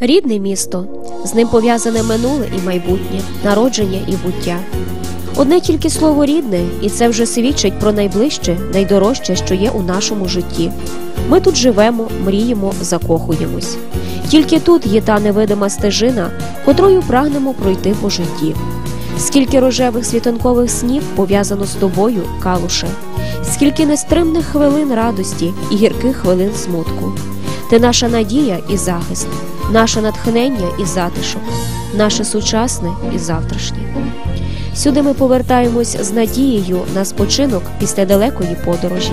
Рідне місто, з ним пов'язане минуле і майбутнє, народження і буття. Одне тільки слово рідне, і це вже свідчить про найближче, найдорожче, що є у нашому житті. Ми тут живемо, мріємо, закохуємось. Тільки тут є та невидима стежина, котрою прагнемо пройти по житті. Скільки рожевих світанкових снів пов'язано з тобою, калуше, скільки нестримних хвилин радості і гірких хвилин смутку. Ти наша надія і захист, наше натхнення і затишок, наше сучасне і завтрашнє. Сюди ми повертаємось з надією на спочинок після далекої подорожі.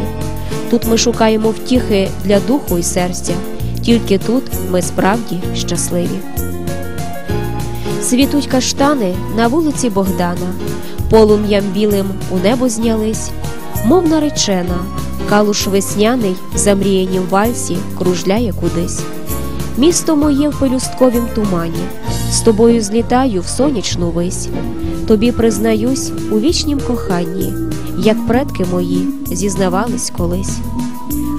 Тут ми шукаємо втіхи для духу і серця, тільки тут ми справді щасливі. Світуть каштани на вулиці Богдана, полум'ям білим у небо знялись, мов наречена, калуш весняний, замріяні в вальсі, кружляє кудись. Місто моє в пелюстковім тумані, з тобою злітаю в сонячну вись, тобі признаюсь у вічнім коханні, як предки мої зізнавались колись.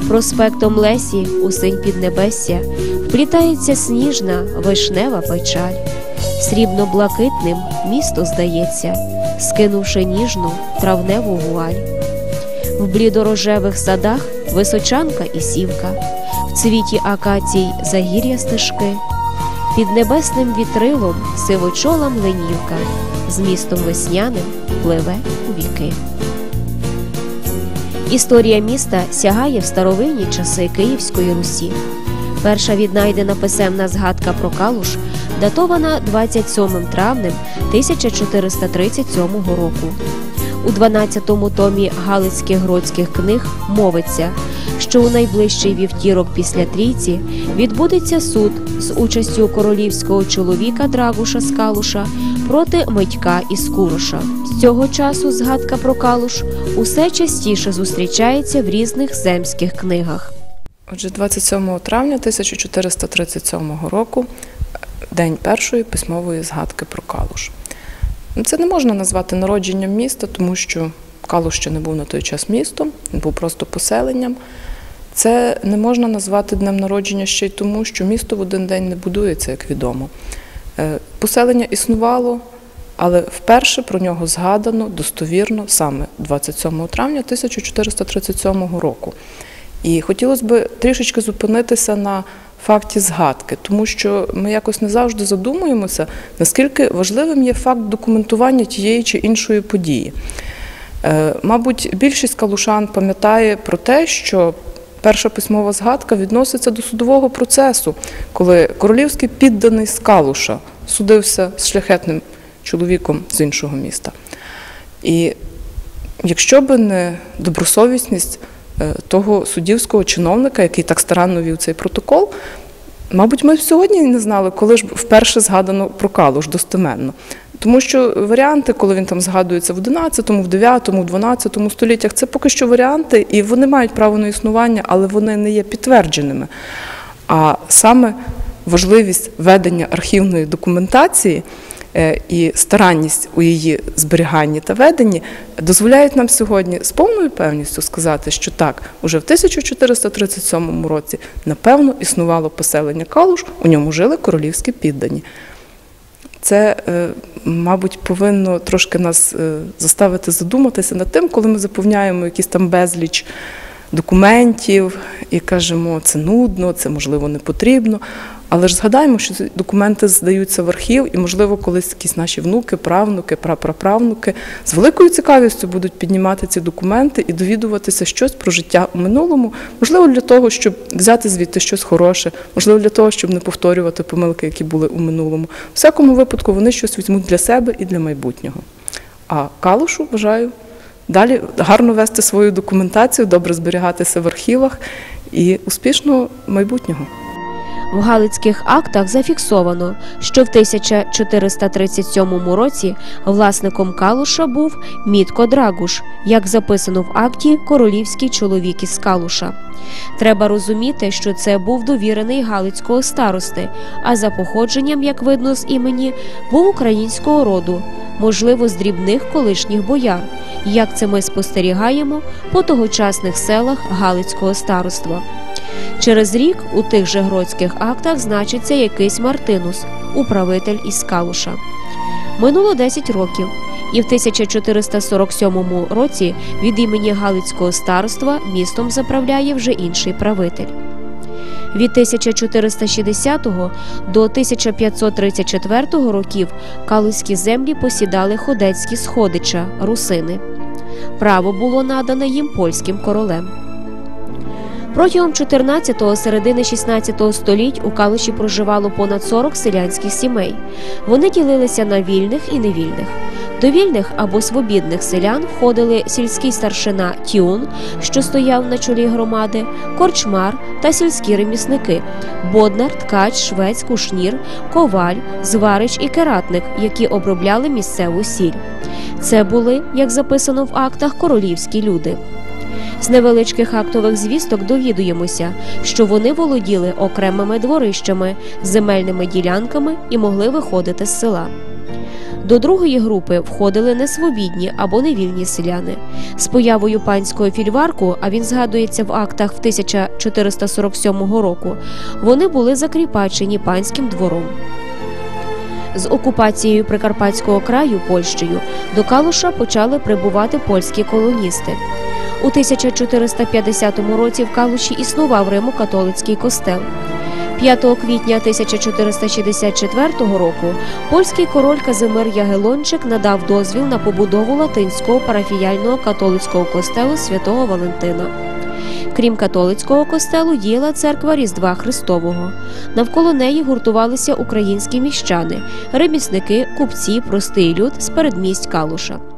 Проспектом Лесі у синь піднебесся вплітається сніжна вишнева печаль, срібно-блакитним місто здається, скинувши ніжну травневу вуаль. В блідорожевих садах височанка і сівка, цвіті акацій загір'я стежки, під небесним вітрилом сивочола мленівка, з містом весняним пливе у віки. Історія міста сягає в старовинні часи Київської Русі. Перша віднайдена писемна згадка про Калуш датована 27 травнем 1437 року. У 12-му томі Галицьких гродських книг мовиться, що у найближчий вівтірок після трійці відбудеться суд з участю королівського чоловіка Драгуша з Калуша проти Митька із Куроша. З цього часу згадка про Калуш усе частіше зустрічається в різних земських книгах. Отже, 27 травня 1437 року день першої письмової згадки про Калуш. Це не можна назвати народженням міста, тому що Калуш ще не був на той час містом, він був просто поселенням. Це не можна назвати днем народження ще й тому, що місто в один день не будується, як відомо. Е, поселення існувало, але вперше про нього згадано достовірно саме 27 травня 1437 року. І хотілося б трішечки зупинитися на факті згадки, тому що ми якось не завжди задумуємося, наскільки важливим є факт документування тієї чи іншої події. Е, мабуть, більшість калушан пам'ятає про те, що перша письмова згадка відноситься до судового процесу, коли королівський підданий з Калуша судився з шляхетним чоловіком з іншого міста. І якщо би не добросовісність Е, того суддівського чиновника, який так старанно вів цей протокол. Мабуть, ми сьогодні не знали, коли ж вперше згадано про Калуш достеменно. Тому що варіанти, коли він там згадується в 11, в 9, в 12 століттях, це поки що варіанти, і вони мають право на існування, але вони не є підтвердженими. А саме важливість ведення архівної документації Е, і старанність у її зберіганні та веденні дозволяють нам сьогодні з повною певністю сказати, що так, уже в 1437 році напевно існувало поселення Калуш, у ньому жили королівські піддані. Це, е, мабуть, повинно трошки нас е, заставити задуматися над тим, коли ми заповняємо якісь там безліч документів і кажемо, це нудно, це можливо не потрібно. Але ж згадаємо, що документи здаються в архів, і, можливо, колись якісь наші внуки, правнуки, прапраправнуки з великою цікавістю будуть піднімати ці документи і довідуватися щось про життя у минулому, можливо, для того, щоб взяти звідти щось хороше, можливо, для того, щоб не повторювати помилки, які були у минулому. В всякому випадку вони щось візьмуть для себе і для майбутнього. А калушу вважаю. Далі гарно вести свою документацію, добре зберігатися в архівах і успішного майбутнього. В Галицьких актах зафіксовано, що в 1437 році власником Калуша був Мітко Драгуш, як записано в акті королівський чоловік із Калуша. Треба розуміти, що це був довірений Галицького старости, а за походженням, як видно з імені, був українського роду, можливо, з дрібних колишніх бояр. Як це ми спостерігаємо по тогочасних селах Галицького староства. Через рік у тих же гродських актах значиться якийсь Мартинус, управитель із Калуша. Минуло 10 років, і в 1447 році від імені Галицького староства містом заправляє вже інший правитель. Від 1460 до 1534 років калузькі землі посідали ходецькі сходича, русини. Право було надане їм польським королем. Протягом 14-го, середини 16-го століть у Калуші проживало понад 40 селянських сімей. Вони ділилися на вільних і невільних. До вільних або свобідних селян входили сільський старшина Тюн, що стояв на чолі громади, корчмар та сільські ремісники боднар, ткач, швець, кушнір, коваль, зварич і кератник, які обробляли місцеву сіль. Це були, як записано в актах, королівські люди. З невеличких актових звісток довідуємося, що вони володіли окремими дворищами, земельними ділянками і могли виходити з села. До другої групи входили несвобідні або невільні селяни. З появою панського фільварку, а він згадується в актах в 1447 року, вони були закріпачені панським двором. З окупацією Прикарпатського краю Польщею до Калуша почали прибувати польські колоністи. У 1450 році в Калуші існував Римо-католицький костел. 5 квітня 1464 року польський король Казимир Ягелончик надав дозвіл на побудову латинського парафіяльного католицького костелу святого Валентина. Крім католицького костелу, діяла церква Різдва Христового. Навколо неї гуртувалися українські міщани, ремісники, купці, простий люд з передмість Калуша.